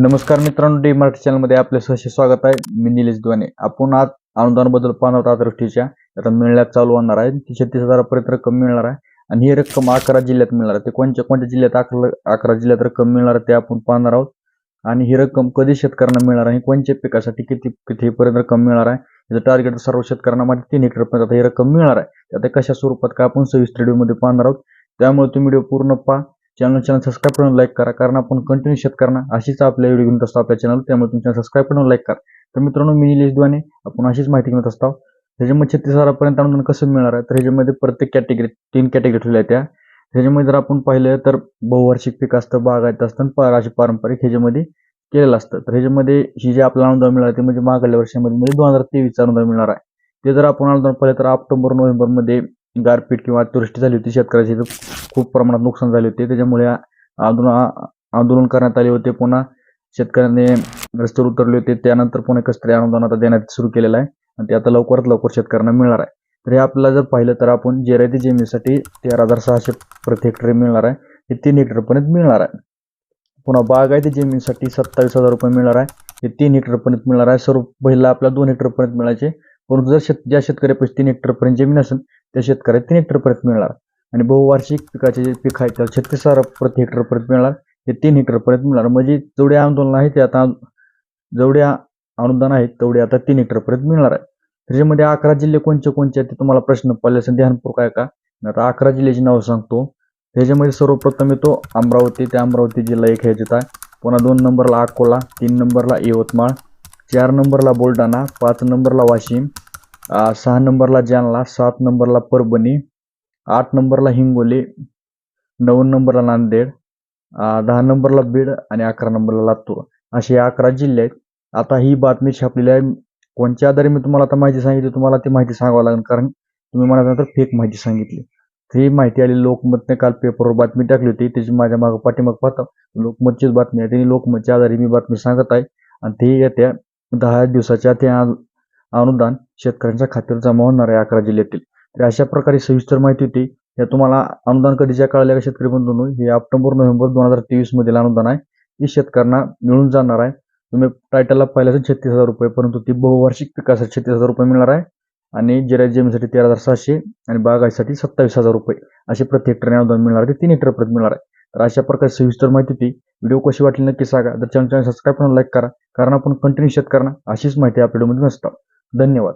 नमस्कार मित्रांनो डी मराठी चॅनलमध्ये आपले सहर्ष स्वागत आहे. मी निलेश द्वाने. आपण आज अनुदानाबद्दल पाहणार आहोत अतिवृष्टीच्या. आता मिळण्यात चालू होणार आहे. ती छत्तीस हजारापर्यंत रक्कम मिळणार आहे. आणि ही रक्कम अकरा जिल्ह्यात मिळणार आहे. ते कोणत्या कोणत्या जिल्ह्यात अकरा अकरा जिल्ह्यात रक्कम मिळणार आहे ते आपण पाहणार आहोत. आणि ही रक्कम कधी शेतकऱ्यांना मिळणार आहे? कोणत्या पिकासाठी किती कितीपर्यंत रक्कम मिळणार आहे? याचं टार्गेट सर्व शेतकऱ्यांना माझे तीन हेक्टरपर्यंत आता ही रक्कम मिळणार आहे. आता कशा स्वरूपात का आपण सव्वीस व्हिडिओमध्ये पाहणार आहोत. त्यामुळे तुम्ही व्हिडिओ पूर्ण पहा. चॅनल चॅनल सबस्क्राईब करून लाईक करा कारण आपण कंटिन्यू शेतकऱ्यांना अशीच आपल्या व्हिडिओ घेऊन असतो आपल्या चॅनल त्यामुळे तुमच्या सबस्क्राईब करून लाईक करा. तर मित्रांनो मी निलेश द्वाने आपण अशीच माहिती घेत असतो त्याच्यामध्ये छत्तीस हजारापर्यंत अनुदान कसं मिळणार आहे? तर ह्याच्यामध्ये प्रत्येक कॅटेगरी तीन कॅटेगरी ठेवल्या त्या. ह्याच्यामध्ये जर आपण पाहिलं तर बहुवार्षिक पीक असतं बागायत असतं आणि पा- असे पारंपरिक ह्याच्यामध्ये केलेलं असतं. तर ह्याच्यामध्ये ही जे आपलं अनुदान मिळालं ते म्हणजे मागल्या वर्षामध्ये म्हणजे दोन हजार तेवीसचं अनुदान मिळणार आहे. ते जर आपण अनुदान पाहिलं तर ऑक्टोबर नोव्हेंबरमध्ये गारपीट किंवा अतिवृष्टी झाली होती शेतकऱ्याची खूप प्रमाणात नुकसान झाले होते. त्याच्यामुळे आंदोलन आंदोलन करण्यात आले होते. पुन्हा शेतकऱ्यांनी रस्त्यावर उतरले होते. त्यानंतर पुन्हा कसतरी आंदोलन अनुदान आता देण्यात सुरू केलेलं आहे. आणि ते आता लवकरात लवकर शेतकऱ्यांना मिळणार आहे. तर हे आपल्याला जर पाहिलं तर आपण जेरायती जमिनीसाठी तेरा हजार सहाशे प्रति हेक्टर मिळणार आहे. हे तीन हेक्टरपर्यंत मिळणार आहे. पुन्हा बागायती जमिनीसाठी सत्तावीस हजार रुपये मिळणार आहे. हे तीन हेक्टरपर्यंत मिळणार आहे. सर्व पहिला आपल्याला दोन हेक्टरपर्यंत मिळायचे. परंतु जर शेत ज्या शेतकऱ्यापाशी तीन हेक्टरपर्यंत जमीन असेल त्या शेतकऱ्याला तीन हेक्टरपर्यंत मिळणार आणि बहुवार्षिक पिकाचे जे पीक आहे त्याला छत्तीस हजार प्रति हेक्टरपर्यंत मिळणार ते तीन हेक्टरपर्यंत मिळणार. म्हणजे जेवढे आंदोलन आहे ते आता जेवढे अनुदान आहेत तेवढे आता तीन हेक्टरपर्यंत मिळणार आहे. त्याच्यामध्ये अकरा जिल्हे कोणते कोणते आहेत ते तुम्हाला प्रश्न पडले असेल ध्यानपूर्वक आहे का मी आता अकरा जिल्ह्याची नावं सांगतो. त्याच्यामध्ये सर्वप्रथम येतो अमरावती. ते अमरावती जिल्हा एक ह्याच्यात आहे. पुन्हा दोन नंबरला अकोला तीन नंबरला यवतमाळ चार नंबरला बुलढाणा पाच नंबरला वाशिम सहा नंबरला जालना सात नंबरला परभणी आठ नंबरला हिंगोली नऊ नंबरला नांदेड दहा नंबरला बीड आणि अकरा नंबरला लातूर. असे अकरा जिल्हे आहेत. आता ही बातमी छापलेली आहे. कोणत्या आधारे मी तुम्हाला आता माहिती सांगितली तुम्हाला ती माहिती सांगावं लागेल. कारण तुम्ही मला नंतर फेक माहिती सांगितली. ही माहिती आली लोकमतने. काल पेपरवर बातमी टाकली होती. त्याची माझ्या मागं पाठीमाग पाहता लोकमतचीच बातमी आहे. त्यांनी लोकमतच्या आधारे मी बातमी सांगत आहे. आणि ते येत्या दहा दिवसाच्या ते अनुदान शेतकऱ्यांच्या खात्यावर जमा होणार आहे अकरा जिल्ह्यातील. तर अशा प्रकारे सविस्तर माहिती होती. या तुम्हाला अनुदान कधीच्या कळाल्या का शेतकरी बंधूंनो हे ऑक्टोबर नोव्हेंबर दोन हजार तेवीसमधील अनुदान आहे. हे शेतकऱ्यांना मिळून जाणार आहे. तुम्ही टायटलला पाहिलं छत्तीस हजार रुपये परंतु ती बहुवार्षिक पिकासाठी छत्तीस हजार रुपये मिळणार आहे. आणि जिरा जमीसाठी तेरा हजार सहाशे आणि बागायसाठी सत्तावीस हजार रुपये असे प्रति हेक्टरने अनुदान मिळणार आहे. ते तीन हेक्टरपर्यंत मिळणार आहे. तर अशा प्रकारे सविस्तर माहिती होती. व्हिडिओ कशी वाटली नक्की सांगा. तर चॅनल सबस्क्राईब करून लाईक करा. कारण आपण कंटिन्यू शेतकऱ्यांना अशीच माहिती आपल्या व्हिडिओमध्ये नसतो धन्यवाद.